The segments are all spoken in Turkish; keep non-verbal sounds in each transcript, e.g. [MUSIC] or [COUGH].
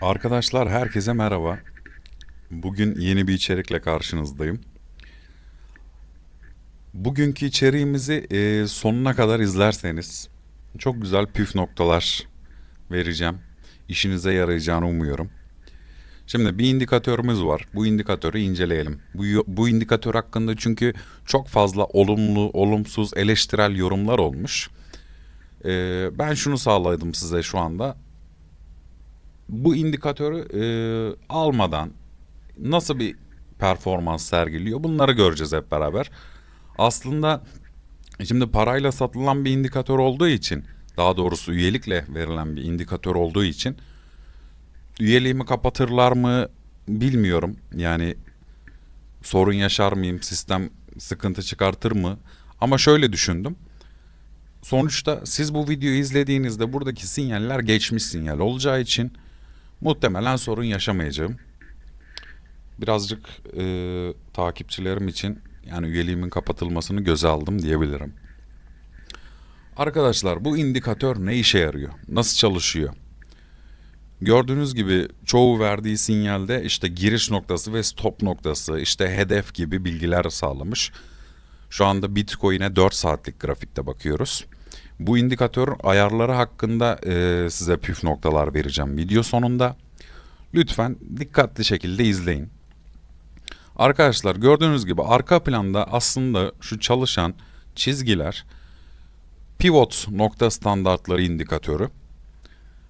Arkadaşlar herkese merhaba. Bugün yeni bir içerikle karşınızdayım. Bugünkü içeriğimizi e, sonuna kadar izlerseniz çok güzel püf noktalar vereceğim. İşinize yarayacağını umuyorum. Şimdi bir indikatörümüz var. Bu indikatörü inceleyelim. Bu, bu indikatör hakkında çünkü çok fazla olumlu, olumsuz, eleştirel yorumlar olmuş. E, ben şunu sağladım size şu anda bu indikatörü e, almadan nasıl bir performans sergiliyor bunları göreceğiz hep beraber. Aslında şimdi parayla satılan bir indikatör olduğu için daha doğrusu üyelikle verilen bir indikatör olduğu için üyeliğimi kapatırlar mı bilmiyorum. Yani sorun yaşar mıyım sistem sıkıntı çıkartır mı? Ama şöyle düşündüm. Sonuçta siz bu videoyu izlediğinizde buradaki sinyaller geçmiş sinyal olacağı için Muhtemelen sorun yaşamayacağım. Birazcık e, takipçilerim için yani üyeliğimin kapatılmasını göze aldım diyebilirim. Arkadaşlar bu indikatör ne işe yarıyor? Nasıl çalışıyor? Gördüğünüz gibi çoğu verdiği sinyalde işte giriş noktası ve stop noktası, işte hedef gibi bilgiler sağlamış. Şu anda Bitcoin'e 4 saatlik grafikte bakıyoruz. Bu indikatör ayarları hakkında e, size püf noktalar vereceğim video sonunda. Lütfen dikkatli şekilde izleyin. Arkadaşlar gördüğünüz gibi arka planda aslında şu çalışan çizgiler pivot nokta standartları indikatörü.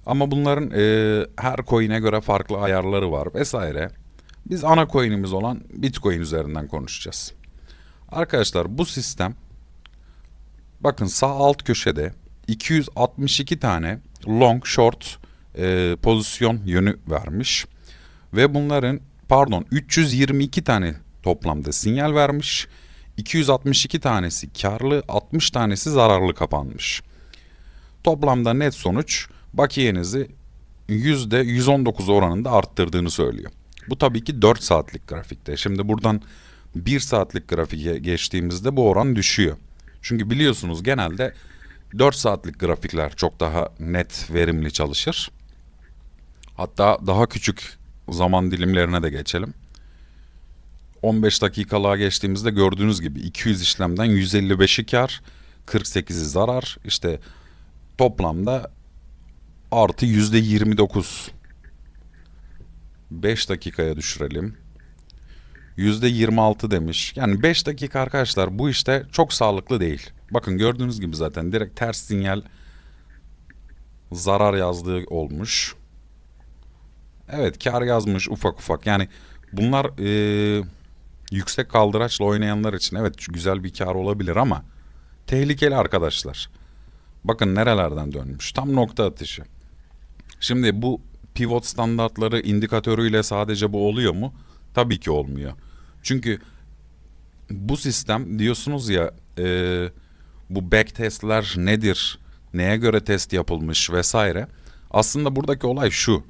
Ama bunların e, her coin'e göre farklı ayarları var vesaire. Biz ana coin'imiz olan Bitcoin üzerinden konuşacağız. Arkadaşlar bu sistem Bakın sağ alt köşede 262 tane long short e, pozisyon yönü vermiş. Ve bunların pardon 322 tane toplamda sinyal vermiş. 262 tanesi karlı, 60 tanesi zararlı kapanmış. Toplamda net sonuç bakiyenizi %119 oranında arttırdığını söylüyor. Bu tabii ki 4 saatlik grafikte. Şimdi buradan 1 saatlik grafiğe geçtiğimizde bu oran düşüyor. Çünkü biliyorsunuz genelde 4 saatlik grafikler çok daha net, verimli çalışır. Hatta daha küçük zaman dilimlerine de geçelim. 15 dakikalığa geçtiğimizde gördüğünüz gibi 200 işlemden 155'i kar, 48'i zarar. İşte toplamda artı %29. 5 dakikaya düşürelim. %26 demiş. Yani 5 dakika arkadaşlar bu işte çok sağlıklı değil. Bakın gördüğünüz gibi zaten direkt ters sinyal zarar yazdığı olmuş. Evet kar yazmış ufak ufak. Yani bunlar e, yüksek kaldıraçla oynayanlar için evet güzel bir kar olabilir ama tehlikeli arkadaşlar. Bakın nerelerden dönmüş. Tam nokta atışı. Şimdi bu pivot standartları indikatörüyle sadece bu oluyor mu? Tabii ki olmuyor. Çünkü bu sistem diyorsunuz ya e, bu back testler nedir, neye göre test yapılmış vesaire. Aslında buradaki olay şu.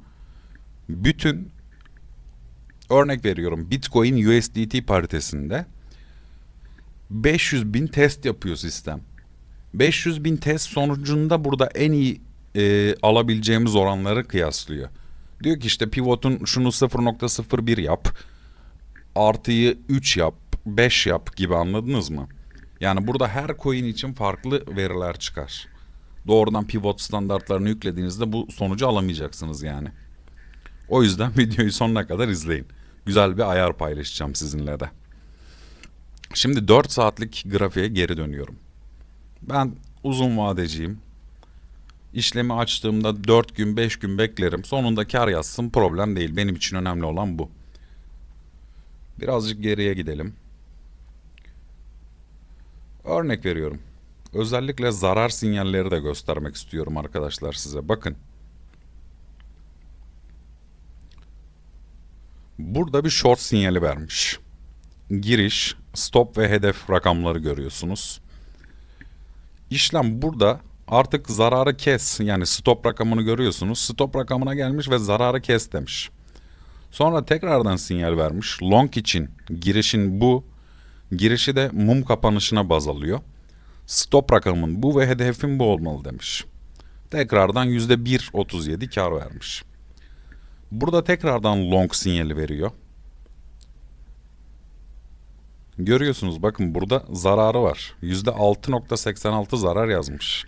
Bütün örnek veriyorum Bitcoin USDT paritesinde 500 bin test yapıyor sistem. 500 bin test sonucunda burada en iyi e, alabileceğimiz oranları kıyaslıyor. Diyor ki işte pivotun şunu 0.01 yap artıyı 3 yap, 5 yap gibi anladınız mı? Yani burada her coin için farklı veriler çıkar. Doğrudan pivot standartlarını yüklediğinizde bu sonucu alamayacaksınız yani. O yüzden [LAUGHS] videoyu sonuna kadar izleyin. Güzel bir ayar paylaşacağım sizinle de. Şimdi 4 saatlik grafiğe geri dönüyorum. Ben uzun vadeciyim. İşlemi açtığımda 4 gün 5 gün beklerim. Sonunda kar yazsın problem değil. Benim için önemli olan bu. Birazcık geriye gidelim. Örnek veriyorum. Özellikle zarar sinyalleri de göstermek istiyorum arkadaşlar size. Bakın. Burada bir short sinyali vermiş. Giriş, stop ve hedef rakamları görüyorsunuz. İşlem burada artık zararı kes yani stop rakamını görüyorsunuz. Stop rakamına gelmiş ve zararı kes demiş. Sonra tekrardan sinyal vermiş. Long için girişin bu. Girişi de mum kapanışına baz alıyor. Stop rakamın bu ve hedefin bu olmalı demiş. Tekrardan %1.37 kar vermiş. Burada tekrardan long sinyali veriyor. Görüyorsunuz bakın burada zararı var. %6.86 zarar yazmış.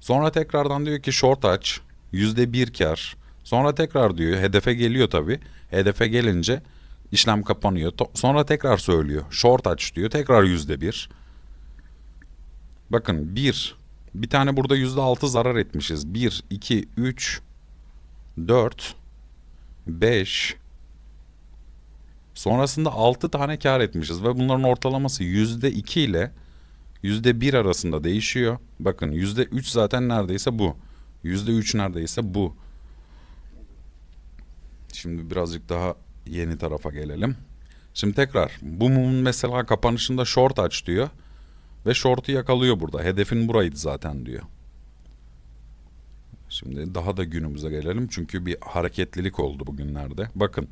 Sonra tekrardan diyor ki short aç. %1 kar. Sonra tekrar diyor hedefe geliyor tabi. Hedefe gelince işlem kapanıyor. Sonra tekrar söylüyor. Short aç diyor. Tekrar %1. Bakın 1. Bir tane burada %6 zarar etmişiz. 1, 2, 3, 4, 5. Sonrasında 6 tane kar etmişiz ve bunların ortalaması %2 ile %1 arasında değişiyor. Bakın %3 zaten neredeyse bu. %3 neredeyse bu. Şimdi birazcık daha yeni tarafa gelelim. Şimdi tekrar bu mumun mesela kapanışında short aç diyor. Ve short'u yakalıyor burada. Hedefin buraydı zaten diyor. Şimdi daha da günümüze gelelim. Çünkü bir hareketlilik oldu bugünlerde. Bakın.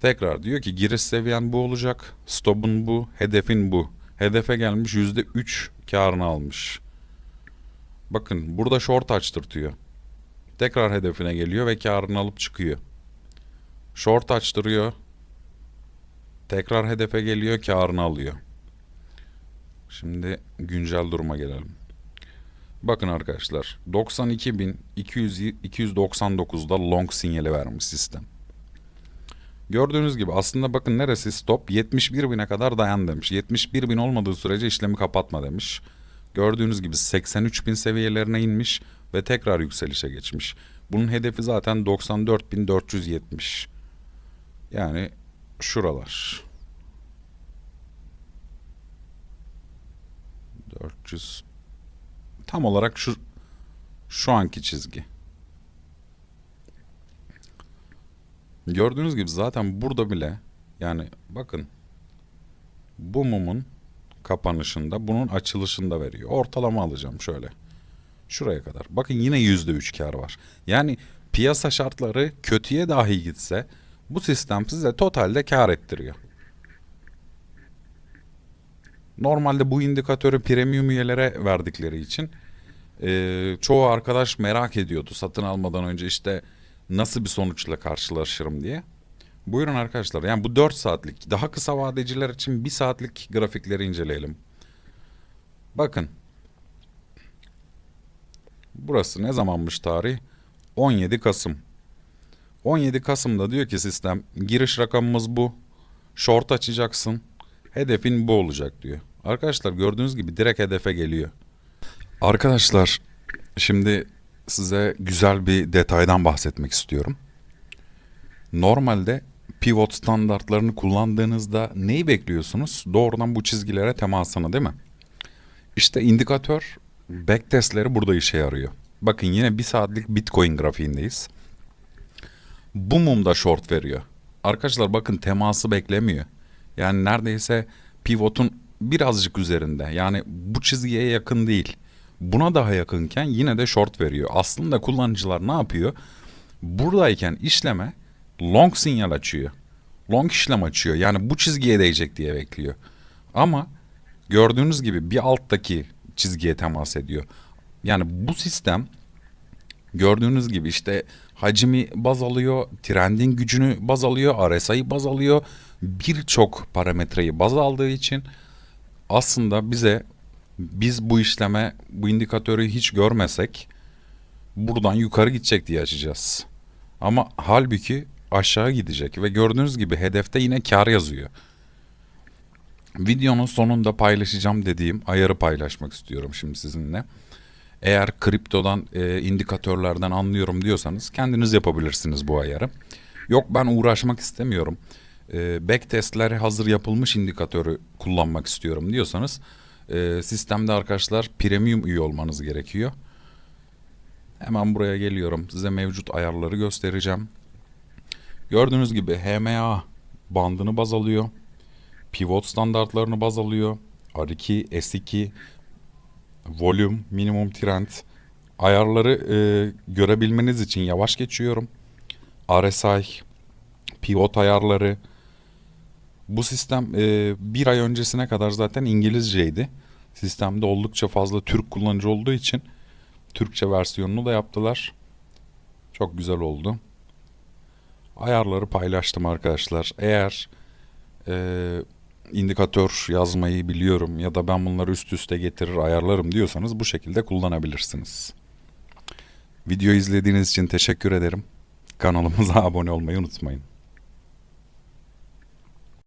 Tekrar diyor ki giriş seviyen bu olacak. Stop'un bu. Hedefin bu. Hedefe gelmiş %3 karını almış. Bakın burada short açtırtıyor. Tekrar hedefine geliyor ve karını alıp çıkıyor. Short açtırıyor. Tekrar hedefe geliyor karını alıyor. Şimdi güncel duruma gelelim. Bakın arkadaşlar 92.299'da long sinyali vermiş sistem. Gördüğünüz gibi aslında bakın neresi stop 71.000'e kadar dayan demiş. 71.000 olmadığı sürece işlemi kapatma demiş. Gördüğünüz gibi 83.000 seviyelerine inmiş ve tekrar yükselişe geçmiş. Bunun hedefi zaten 94.470. Yani şuralar. 400 tam olarak şu şu anki çizgi. Gördüğünüz gibi zaten burada bile yani bakın bu mumun kapanışında bunun açılışında veriyor. Ortalama alacağım şöyle. Şuraya kadar. Bakın yine yüzde üç kar var. Yani piyasa şartları kötüye dahi gitse bu sistem size totalde kar ettiriyor. Normalde bu indikatörü premium üyelere verdikleri için e, çoğu arkadaş merak ediyordu satın almadan önce işte nasıl bir sonuçla karşılaşırım diye. Buyurun arkadaşlar yani bu 4 saatlik daha kısa vadeciler için 1 saatlik grafikleri inceleyelim. Bakın. Burası ne zamanmış tarih? 17 Kasım. 17 Kasım'da diyor ki sistem giriş rakamımız bu. Short açacaksın. Hedefin bu olacak diyor. Arkadaşlar gördüğünüz gibi direkt hedefe geliyor. Arkadaşlar şimdi size güzel bir detaydan bahsetmek istiyorum. Normalde pivot standartlarını kullandığınızda neyi bekliyorsunuz? Doğrudan bu çizgilere temasını değil mi? İşte indikatör backtestleri burada işe yarıyor. Bakın yine bir saatlik Bitcoin grafiğindeyiz. Bu mumda short veriyor. Arkadaşlar bakın teması beklemiyor. Yani neredeyse pivotun birazcık üzerinde. Yani bu çizgiye yakın değil. Buna daha yakınken yine de short veriyor. Aslında kullanıcılar ne yapıyor? Buradayken işleme long sinyal açıyor. Long işlem açıyor. Yani bu çizgiye değecek diye bekliyor. Ama gördüğünüz gibi bir alttaki çizgiye temas ediyor. Yani bu sistem gördüğünüz gibi işte hacmi baz alıyor, trendin gücünü baz alıyor, RSI'yi baz alıyor. Birçok parametreyi baz aldığı için aslında bize biz bu işleme bu indikatörü hiç görmesek buradan yukarı gidecek diye açacağız. Ama halbuki aşağı gidecek ve gördüğünüz gibi hedefte yine kar yazıyor. Videonun sonunda paylaşacağım dediğim ayarı paylaşmak istiyorum şimdi sizinle. Eğer kriptodan e, indikatörlerden anlıyorum diyorsanız kendiniz yapabilirsiniz bu ayarı. Yok ben uğraşmak istemiyorum. E, backtestler hazır yapılmış indikatörü kullanmak istiyorum diyorsanız e, sistemde arkadaşlar premium üye olmanız gerekiyor. Hemen buraya geliyorum. Size mevcut ayarları göstereceğim. Gördüğünüz gibi HMA bandını baz alıyor. Pivot standartlarını baz alıyor. R2, S2, volüm, minimum trend ayarları e, görebilmeniz için yavaş geçiyorum. RSI, pivot ayarları. Bu sistem e, bir ay öncesine kadar zaten İngilizceydi. Sistemde oldukça fazla Türk kullanıcı olduğu için Türkçe versiyonunu da yaptılar. Çok güzel oldu. Ayarları paylaştım arkadaşlar. Eğer eee, indikatör yazmayı biliyorum ya da ben bunları üst üste getirir ayarlarım diyorsanız bu şekilde kullanabilirsiniz. Video izlediğiniz için teşekkür ederim. Kanalımıza [LAUGHS] abone olmayı unutmayın.